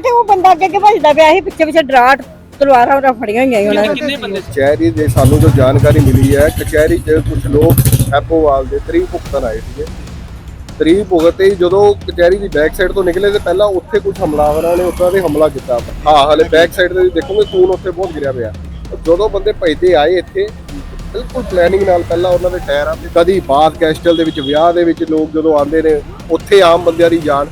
ਬੈਠੇ ਉਹ ਬੰਦਾ ਅੱਗੇ ਅੱਗੇ ਭੱਜਦਾ ਪਿਆ ਸੀ ਪਿੱਛੇ ਪਿੱਛੇ ਡਰਾਟ ਤਲਵਾਰਾਂ ਉਹਨਾਂ ਫੜੀਆਂ ਹੋਈਆਂ ਸੀ ਉਹਨਾਂ ਨੇ। ਕਿੰਨੇ ਬੰਦੇ ਸੀ? ਕਚਹਿਰੀ ਦੇ ਸਾਨੂੰ ਜੋ ਜਾਣਕਾਰੀ ਮਿਲੀ ਹੈ ਕਚਹਿਰੀ 'ਚ ਕੁਝ ਲੋਕ ਐਪੋਵਾਲ ਦੇ ਤਰੀ ਭੁਗਤਣ ਆਏ ਸੀਗੇ। ਤਰੀ ਭੁਗਤੇ ਜਦੋਂ ਕਚਹਿਰੀ ਦੀ ਬੈਕ ਸਾਈਡ ਤੋਂ ਨਿਕਲੇ ਤੇ ਪਹਿਲਾਂ ਉੱਥੇ ਕੁਝ ਹਮਲਾਵਰਾਂ ਨੇ ਉੱਦਾਂ ਦੇ ਹਮਲਾ ਕੀਤਾ। ਹਾਂ ਹਲੇ ਬੈਕ ਸਾਈਡ ਤੇ ਦੇਖੋਗੇ ਖੂਨ ਉੱਥੇ ਬਹੁਤ ਗਿਰਿਆ ਪਿਆ। ਜਦੋਂ ਬੰਦੇ ਭਜਦੇ ਆਏ ਇੱਥੇ ਬਿਲਕੁਲ ਪਲੈਨਿੰਗ ਨਾਲ ਪਹਿਲਾਂ ਉਹਨਾਂ ਦੇ ਟਾਇਰਾਂ ਤੇ ਕਦੀ ਬਾਤ ਕੈਸਟਲ ਦੇ ਵਿੱਚ ਵਿਆਹ ਦੇ ਵਿੱਚ ਲੋਕ ਜਦੋਂ ਆਉਂਦੇ ਨੇ ਉੱਥੇ ਆਮ ਬੰਦਿਆਂ ਦੀ ਜਾਨ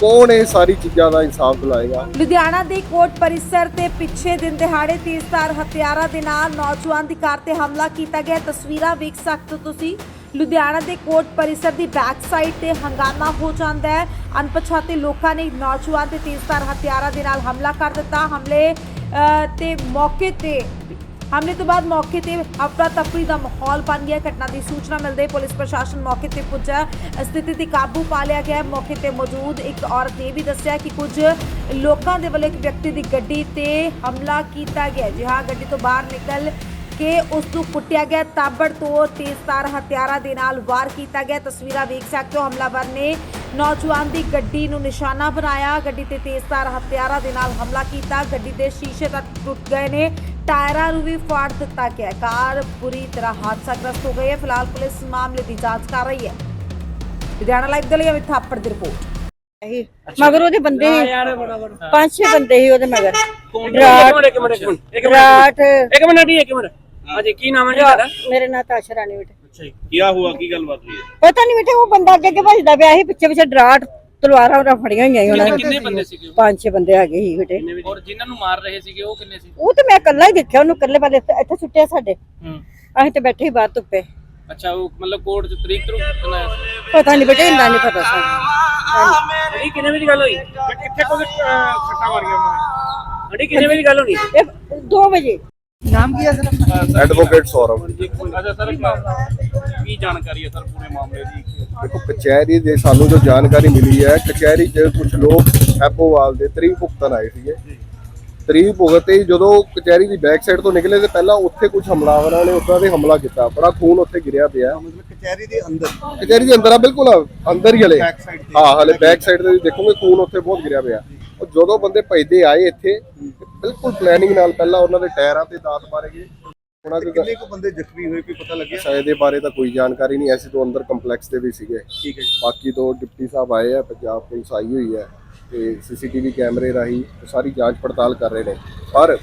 ਕੌਣ ਇਹ ਸਾਰੀ ਚੀਜ਼ਾਂ ਦਾ ਇਨਸਾਫ ਦਿਲਾਏਗਾ? ਲੁਧਿਆਣਾ ਦੇ ਕੋਰਟ ਪਰਿਸਰ ਤੇ ਪਿੱਛੇ ਦਿਨ ਦਿਹਾੜੇ ਤੇਜ਼ਧਾਰ ਹਥਿਆਰਾਂ ਦੇ ਨਾਲ ਨੌਜਵਾਨ ਦੀ ਕਾਰ ਤੇ ਹਮਲਾ ਕੀਤਾ ਗਿਆ। ਤਸਵੀਰਾਂ ਵੇਖ ਸਕਦੇ ਹੋ ਤੁਸੀਂ। ਲੁਧਿਆਣਾ ਦੇ ਕੋਰਟ ਪਰਿਸਰ ਦੀ ਬੈਕ ਸਾਈਡ ਤੇ ਹੰਗਾਮਾ ਹੋ ਜਾਂਦਾ ਹੈ। ਅਣਪਛਾਤੇ ਲੋਕਾਂ ਨੇ ਨੌਜਵਾਨ ਤੇ ਤੇਜ਼ਧਾਰ ਹਥਿਆਰਾਂ ਦੇ ਨਾਲ ਹਮਲਾ ਕਰ ਦਿੱਤਾ। ਹਮਲੇ ਤੇ ਮੌਕੇ ਤੇ ਹਮਲੇ ਤੋਂ ਬਾਅਦ ਮੌਕੇ ਤੇ ਅਫਰਾ ਤਫਰੀ ਦਾ ਮਾਹੌਲ ਬਣ ਗਿਆ। ਘਟਨਾ ਦੀ ਸੂਚਨਾ ਮਿਲਦੇ ਪੁਲਿਸ ਪ੍ਰਸ਼ਾਸਨ ਮੌਕੇ ਤੇ ਪੁੱਜਾ। ਸਥਿਤੀ ਤੇ ਕਾਬੂ ਪਾ ਲਿਆ ਗਿਆ। ਮੌਕੇ ਤੇ ਮੌਜੂਦ ਇੱਕ ਔਰਤ ਨੇ ਵੀ ਦੱਸਿਆ ਕਿ ਕੁਝ ਲੋਕਾਂ ਦੇ ਵੱਲੋਂ ਇੱਕ ਵਿਅਕਤੀ ਦੀ ਗੱਡੀ ਤੇ ਹਮਲਾ ਕੀਤਾ ਗਿਆ। ਜੀ ਹਾਂ, ਗੱਡੀ ਤੋਂ ਬਾਹਰ ਨਿਕਲ ਕਿ ਉਸ ਨੂੰ ਕੁੱਟਿਆ ਗਿਆ। ਤਾਬੜ ਤੋਂ ਤੇਜ਼ਧਾਰ ਹਥਿਆਰਾਂ ਦੇ ਨਾਲ ਵਾਰ ਕੀਤਾ ਗਿਆ। ਤਸਵੀਰਾਂ ਵੇਖ ਸਕਦੇ ਹੋ। ਹਮਲਾਵਰ ਨੇ ਨੌਜਵਾਨ ਦੀ ਗੱਡੀ ਨੂੰ ਨਿਸ਼ਾਨਾ ਬਣਾਇਆ। ਗੱਡੀ ਤੇ ਤੇਜ਼ਧਾਰ ਹਥਿਆਰਾਂ ਦੇ ਨਾਲ ਹਮਲਾ ਕੀਤਾ। ਗੱਡੀ ਦੇ ਸ਼ੀਸ਼ੇ ਤੱਕ ਟੁੱਟ ਗਏ ਨੇ। ਟਾਇਰਾਂ ਨੂੰ ਵੀ ਫਾੜ ਦਿੱਤਾ ਗਿਆ ਕਾਰ ਪੂਰੀ ਤਰ੍ਹਾਂ ਹਾਦਸਾਗ੍ਰਸਤ ਹੋ ਗਈ ਹੈ। ਫਿਲਹਾਲ ਪੁਲਿਸ ਮਾਮਲੇ ਦੀ ਜਾਂਚ ਕਰ ਰਹੀ ਹੈ। ਲੁਧਿਆਣਾ ਲਾਈਵ ਦੇ ਲਈ ਥਾਪੜ ਦੀ ਰਿਪੋਰਟ। ਮਗਰ ਉਹਦੇ ਬੰਦੇ ਸੀ। ਪੰਜ ਛੇ ਬੰਦੇ ਸੀ ਉਹਦੇ ਮਗਰ। ਰਾਠ ਇੱਕ ਮਿੰਟ ਇੱਕ ਮਿੰਟ ਇੱਕ ਮਿੰਟ ਇੱਕ ਮਿੰਟ। ਆਂਟੀ ਇੱਕ ਕੀ ਨਾਮ ਹੈ ਜੀ ਮੇਰੇ ਨਾਲ ਤਾਸ਼ਾ ਰਾਣੀ ਬੇਟੇ। ਅੱਛਾ ਕੀ ਹੁਆ ਕੀ ਗੱਲਬਾਤ ਹੋਈ ਪਤਾ ਨਹੀਂ ਬੇਟੇ ਉਹ ਬੰਦਾ ਅੱਗੇ ਅੱਗੇ ਭੱਜਦਾ ਪਿਆ ਸੀ ਪਿੱਛੇ ਪਿੱਛੇ ਡਰਾਟ ਤਲਵਾਰਾਂ ਉਹਨਾਂ ਫੜੀਆਂ ਹੋਈਆਂ ਸੀ ਉਹਨਾਂ ਨੇ ਕਿੰਨੇ ਬੰਦੇ ਸੀਗੇ ਉਹ? ਪੰਜ ਛੇ ਬੰਦੇ ਹੈਗੇ ਸੀ ਬੇਟੇ ਔਰ ਜਿਨ੍ਹਾਂ ਨੂੰ ਮਾਰ ਰਹੇ ਸੀਗੇ ਉਹ ਕਿੰਨੇ ਸੀ? ਉਹ ਤੇ ਮੈਂ ਇਕੱਲਾ ਹੀ ਦੇਖਿਆ ਉਹਨੂੰ ਇਕੱਲੇ ਵਾਲੇ ਇੱਥੇ- ਸੁੱਟਿਆ ਸਾਡੇ। ਹੂੰ। ਅਸੀਂ ਤੇ ਬੈਠੇ ਹੀ ਬਾਹਰ ਧੁੱਪੇ। ਅੱਛਾ ਉਹ ਮਤਲਬ ਕੋਰਟ ਚ ਤਰੀਕ ਤੋਂ ਬਣਾਇਆ ਸੀ? ਪਤਾ ਨਹੀਂ ਬੇਟੇ ਇੰਨਾ ਨਹੀਂ ਪਤਾ ਸਾਨੂੰ। ਅੜੀ ਕਿੰਨੇ ਵਜੇ ਗੱਲ ਹੋਈ? ਕਿੱਥੇ ਕੋਲ ਸੱਟਾ ਮਾਰੀਆਂ ਉਹਨੇ ਅੜੀ ਕਿੰਨੇ ਵਜੇ ਗੱਲ ਹੋਣੀ? ਇਹ 2 ਵਜੇ। ਨਾਮ ਕੀ ਹੈ ਸਰ ਐਡਵੋਕੇਟ ਸੌਰਵ। ਅੱਛਾ ਸਰ ਕੀ ਜਾਣਕਾਰੀ ਹੈ ਸਰ ਪੂਰੇ ਮਾਮਲੇ ਦੀ? ਦੇਖੋ ਕਚਹਿਰੀ ਦੇ ਸਾਨੂੰ ਜੋ ਜਾਣਕਾਰੀ ਮਿਲੀ ਹੈ ਕਚਹਿਰੀ 'ਚ ਕੁਝ ਲੋਕ ਐਪੋਵਾਲ ਦੇ ਤਰੀ ਜਦੋਂ ਕਚਹਿਰੀ ਦੀ ਬੈਕ ਸਾਈਡ ਤੋਂ ਨਿਕਲੇ ਤੇ ਪਹਿਲਾਂ ਉੱਥੇ ਕੁਝ ਹਮਲਾਵਰਾਂ ਨੇ ਉਹਨਾਂ ਦੇ ਹਮਲਾ ਕੀਤਾ। ਬੜਾ ਖੂਨ ਉੱਥੇ ਗਿਰਿਆ ਪਿਆ। ਕਚਹਿਰੀ ਦੇ ਅੰਦਰ। ਕਚਹਿਰੀ ਦੇ ਅੰਦਰ ਆ ਬਿਲਕੁਲ ਅੰਦਰ ਹੀ ਹਲੇ। ਹਾਂ ਹਲੇ ਬੈਕ ਸਾਈਡ ਤੇ ਦੇਖੋਗੇ ਖੂਨ ਉੱਥੇ ਬਹੁਤ ਗਿਰਿਆ ਪਿਆ। ਉਹ ਜਦੋਂ ਬੰਦੇ ਭਜਦੇ ਆਏ ਇੱਥੇ ਬਿਲਕੁਲ ਪਲੈਨਿੰਗ ਨਾਲ ਪਹਿਲਾਂ ਉਹਨਾਂ ਦੇ ਟਾਇਰਾਂ ਤੇ ਦਾਤ ਮਾਰੇ ਗਏ। ਉਹਨਾਂ ਦੇ ਕਿੰਨੇ ਕੁ ਬੰਦੇ ਜ਼ਖਮੀ ਹੋਏ ਕੋਈ ਪਤਾ ਲੱਗਿਆ? ਸ਼ਾਇਦ ਇਹਦੇ ਬਾਰੇ ਤਾਂ ਕੋਈ ਜਾਣਕਾਰੀ ਨਹੀਂ ਐਸੇ ਤੋਂ ਅੰਦਰ ਕੰਪਲੈਕਸ ਦੇ ਵੀ ਸੀਗੇ। ਠੀਕ ਹੈ ਬਾਕੀ ਤੋਂ ਡਿਪਟੀ ਸਾਹਿਬ ਆਏ ਆ ਪੰਜਾਬ ਪੁਲਿਸ ਆਈ ਹੋਈ ਹੈ ਤੇ ਸੀਸੀਟੀਵੀ ਕੈਮਰੇ ਰਾਹੀਂ ਸਾਰੀ ਜਾਂਚ ਪੜਤਾਲ ਕਰ ਰਹੇ ਨੇ। ਪਰ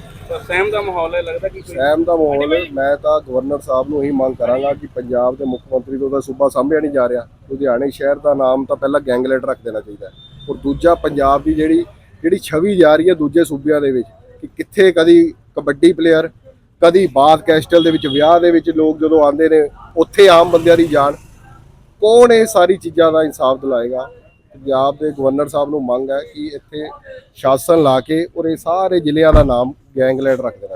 ਸਹਿਮ ਦਾ ਮਾਹੌਲ ਹੈ ਲੱਗਦਾ ਕਿ ਸਹਿਮ ਦਾ ਮਾਹੌਲ ਮੈਂ ਤਾਂ ਗਵਰਨਰ ਸਾਹਿਬ ਨੂੰ ਹੀ ਮੰਗ ਕਰਾਂਗਾ ਕਿ ਪੰਜਾਬ ਦੇ ਮੁੱਖ ਮੰਤਰੀ ਤੋਂ ਤਾਂ ਸੂਬਾ ਸਾਂਭਿਆ ਨਹੀਂ ਜਾ ਰਿਹਾ। ਲੁਧਿਆਣੇ ਸ਼ਹਿਰ ਦਾ ਨਾਮ ਤਾਂ ਪਹਿਲਾਂ ਗੈਂਗਲੈਟ ਰੱਖ ਦੇਣਾ ਚਾਹੀਦਾ ਔਰ ਦੂਜਾ ਪੰਜਾਬ ਦੀ ਜਿਹੜੀ ਜਿਹੜੀ ਛਵੀ ਜਾ ਰਹੀ ਹੈ ਦੂਜੇ ਸੂਬਿਆਂ ਦੇ ਵਿੱਚ ਕਿ ਕਿੱਥੇ ਕਦੀ ਕਬੱਡੀ ਪਲੇਅਰ ਕਦੀ ਬਾਤ ਕੈਸਟਲ ਦੇ ਵਿੱਚ, ਵਿਆਹ ਦੇ ਵਿੱਚ ਲੋਕ ਜਦੋਂ ਆਉਂਦੇ ਨੇ, ਉੱਥੇ ਆਮ ਬੰਦਿਆਂ ਦੀ ਜਾਨ। ਕੌਣ ਇਹ ਸਾਰੀ ਚੀਜ਼ਾਂ ਦਾ ਇਨਸਾਫ ਦਿਲਾਏਗਾ? ਪੰਜਾਬ ਦੇ ਗਵਰਨਰ ਸਾਹਿਬ ਨੂੰ ਮੰਗ ਹੈ ਕਿ ਇੱਥੇ ਸ਼ਾਸਨ ਲਾ ਕੇ ਔਰ ਇਹ ਸਾਰੇ ਜ਼ਿਲ੍ਹਿਆਂ ਦਾ ਨਾਮ ਗੈਂਗਲੈਂਡ ਰੱਖ ਦੇਣਾ